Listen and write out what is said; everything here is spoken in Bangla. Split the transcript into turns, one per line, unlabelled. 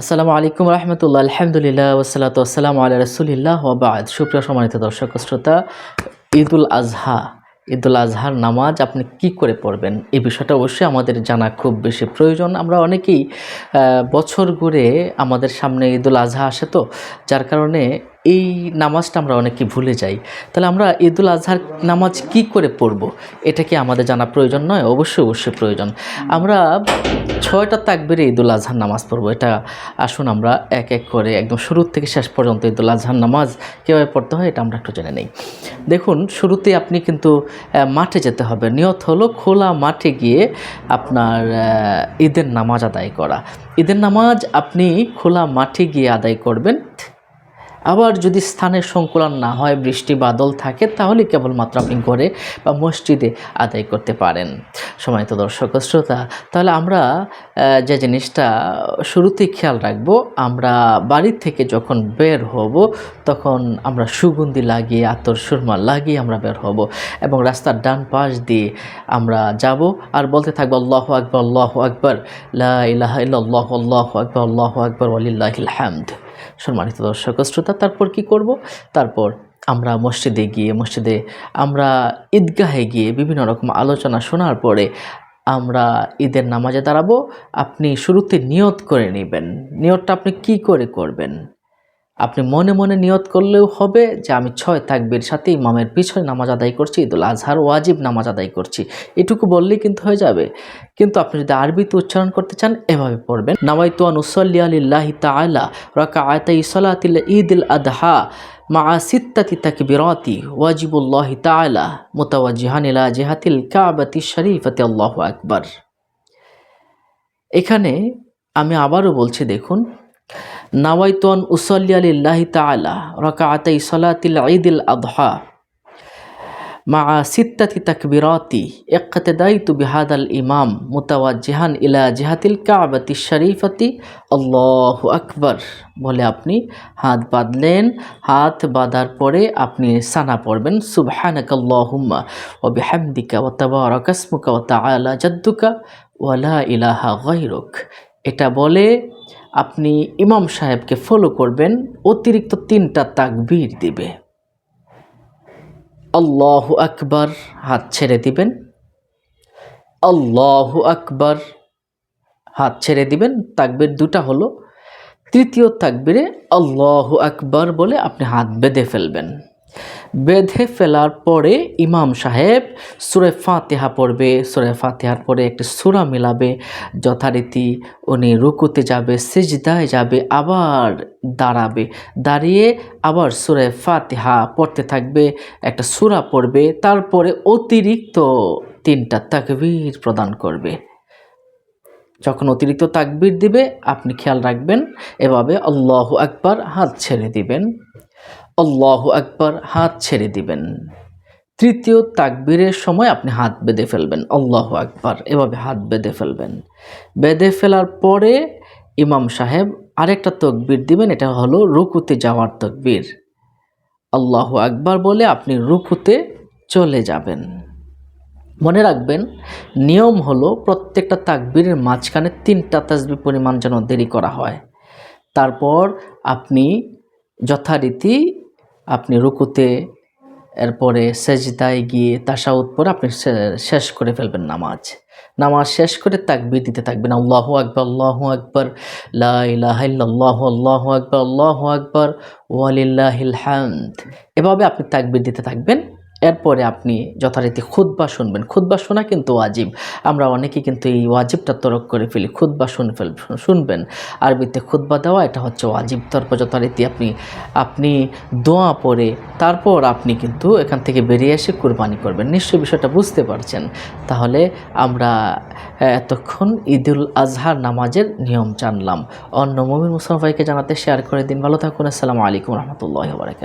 আসসালামু আলাইকুম রহমতুল্লাহ, আলহামদুলিল্লাহ ওসালাত আসসালামু আল্লাহ রসুলিল্লাহ ওবাদ সুপ্রিয় সম্মানিত দর্শক শ্রোতা, ঈদুল আজহা, ঈদুল আজহার নামাজ আপনি কি করে পড়বেন? এই বিষয়টা অবশ্যই আমাদের জানা খুব বেশি প্রয়োজন। আমরা অনেকেই বছর ঘুরে আমাদের সামনে ঈদুল আজহা আসে তো, যার কারণে এই নামাজটা আমরা অনেকে ভুলে যাই। তাহলে আমরা ঈদুল আজহার নামাজ কি করে পড়ব? এটা কি আমাদের জানা প্রয়োজন নয়? অবশ্যই অবশ্যই প্রয়োজন। আমরা ছয়টা তাকবিরে ঈদুল আজহার নামাজ পড়ব। এটা আসুন আমরা এক এক করে একদম শুরু থেকে শেষ পর্যন্ত ঈদুল আজহার নামাজ কীভাবে পড়তে হয় এটা আমরা একটু জেনে নেই। দেখুন শুরুতে আপনি কিন্তু মাঠে যেতে হবে। নিয়ত হলো খোলা মাঠে গিয়ে আপনার ঈদের নামাজ আদায় করা। ঈদের নামাজ আপনি খোলা মাঠে গিয়ে আদায় করবেন। আবার যদি স্থানের সংকুলন না হয়, বৃষ্টি বাদল থাকে, তাহলে কেবলমাত্র আপনি ঘরে বা মসজিদে আদায় করতে পারেন। সময়ত দর্শক ও শ্রোতা, তাহলে আমরা যে জিনিসটা শুরুতেই খেয়াল রাখব, আমরা বাড়ি থেকে যখন বের হব, তখন আমরা সুগন্ধি লাগিয়ে, আতর সুরমা লাগিয়ে আমরা বের হব এবং রাস্তার ডান পাশ দিয়ে আমরা যাব আর বলতে থাকব, আল্লাহ আকবর আল্লাহ আকবর, লা ইলাহা ইল্লাল্লাহু, আল্লাহু আকবর আল্লাহু আকবর, ওয়ালিল্লাহিল হামদ। সম্মানিত দর্শক শ্রোতা, তারপর কি করব? তারপর আমরা মসজিদে গিয়ে, মসজিদে আমরা ঈদগাহে গিয়ে বিভিন্ন রকম আলোচনা শোনার পরে আমরা ঈদের নামাজে দাঁড়াবো। আপনি শুরুতে নিয়ত করে নেবেন। নিয়তটা আপনি কি করে করবেন? আপনি মনে মনে নিয়ত করলেও হবে যে আমি ছয় তাকবির সাথে ইমামের পিছনে নামাজ আদায় করছি, ঈদুল আজহার ওয়াজিব নামাজ আদায় করছি। এটুকু বললেই কিন্তু হয়ে যাবে। কিন্তু আপনি যদি আরবিতে উচ্চারণ করতে চান, এভাবে পড়বেন নাওয়াইতু আন উসাল্লি আলিল্লাহি তাআলা রাকাআতাই সালাতিল ঈদিল আদহা মা সিত্তাতি তাকবিরাতি ওয়াজিবুল্লাহি তাআলা মুতাওয়াজ্জিহান ইলা জিহাতিল কাবাতি শরীফাতি, আল্লাহু আকবার। এখানে আমি আবারও বলছি, দেখুন নাওয়াইতন উসল্লি আলিল্লাহি তাআলা রাকাআতাই সালাতিল ঈদিল আদহা মা সিত্তাতি তাকবিরাতি ইক্তাদাইতু বিহাদাল ইমাম মুতাওয়াজ্জিহান ইলা জিহাতিল কাবাতি শরীফাতি আল্লাহু আকবার। বলে আপনি হাত বাঁধলেন, হাত বাঁধার পরে আপনি সানা পড়বেন, সুবহানাকাল্লাহুম্মা ওয়া বিহামদিকা ওয়া তাবারাকাসমুকা ওয়া তাআলা জাদ্দুকা ওয়া লা ইলাহা গায়রুক। এটা বলে আপনি ইমাম সাহেবকে ফলো করবেন, অতিরিক্ত তিনটা তাকবীর দিবে। আল্লাহু আকবার, হাত ছেড়ে দিবেন। আল্লাহু আকবার, হাত ছেড়ে দিবেন। তাকবীর দুটা হলো, তৃতীয় তাকবীরে আল্লাহু আকবার বলে আপনি হাত বেঁধে ফেলবেন। বেঁধে ফেলার পরে ইমাম সাহেব সুরে ফাতেহা পড়বে। সুরে ফাতেহার পরে একটি সুরা মিলাবে। যথারীতি উনি রুকুতে যাবে, সিজদায় যাবে, আবার দাঁড়াবে। দাঁড়িয়ে আবার সুরে ফাতেহা পড়তে থাকবে, একটা সুরা পড়বে, তারপরে অতিরিক্ত তিনটা তাকবির প্রদান করবে। যখন অতিরিক্ত তাকবির দিবে, আপনি খেয়াল রাখবেন, এভাবে আল্লাহু আকবার হাত ছেড়ে দিবেন। আল্লাহু আকবার হাত ছেড়ে দিবেন। তৃতীয় তাকবীরের সময় আপনি হাত বেঁধে ফেলবেন। আল্লাহু আকবার, এভাবে হাত বেঁধে ফেলবেন। বেঁধে ফেলার পরে ইমাম সাহেব আরেকটা তকবীর দিবেন, এটা হলো রুকুতে যাওয়ার তকবীর। আল্লাহু আকবার বলে আপনি রুকুতে চলে যাবেন। মনে রাখবেন, নিয়ম হলো প্রত্যেকটা তাকবীরের মাঝখানে তিনটা তাসবি পরিমাণ যেন দেরি করা হয়। তারপর আপনি যথারীতি আপনি রুকুতে, এরপরে সেজদায় গিয়ে তাসাউদ পরে আপনি শেষ করে ফেলবেন নামাজ। নামাজ শেষ করে তাকবির দিতে থাকবেন। আল্লাহ আকবর আল্লাহ আকবর লাহ আল্লাহ আকবর আল্লাহ আকবর, ওয়ালিল্লাহিল হামদ। এভাবে আপনি তাকবির দিতে থাকবেন। এরপরে আপনি যথারীতি খুতবা শুনবেন। খুতবা শোনা কিন্তু ওয়াজিব। আমরা অনেকে কিন্তু এই ওয়াজিবটা তরক করে ফেলি, খুতবা শুন ফেল, শুনবেন। আরবিতে খুতবা দেওয়া, এটা হচ্ছে ওয়াজিব। তারপর যথারীতি আপনি আপনি দোয়া পড়ে, তারপর আপনি কিন্তু এখান থেকে বেরিয়ে এসে কুরবানি করবেন। নিশ্চয়ই বিষয়টা বুঝতে পারছেন। তাহলে আমরা এতক্ষণ ঈদুল আজহার নামাজের নিয়ম জানলাম। অন্য মমিন মুসলাম ভাইকে জানাতে শেয়ার করে দিন। ভালো থাকুন। আসসালামু আলাইকুম রহমতুল্লাহ বারকাত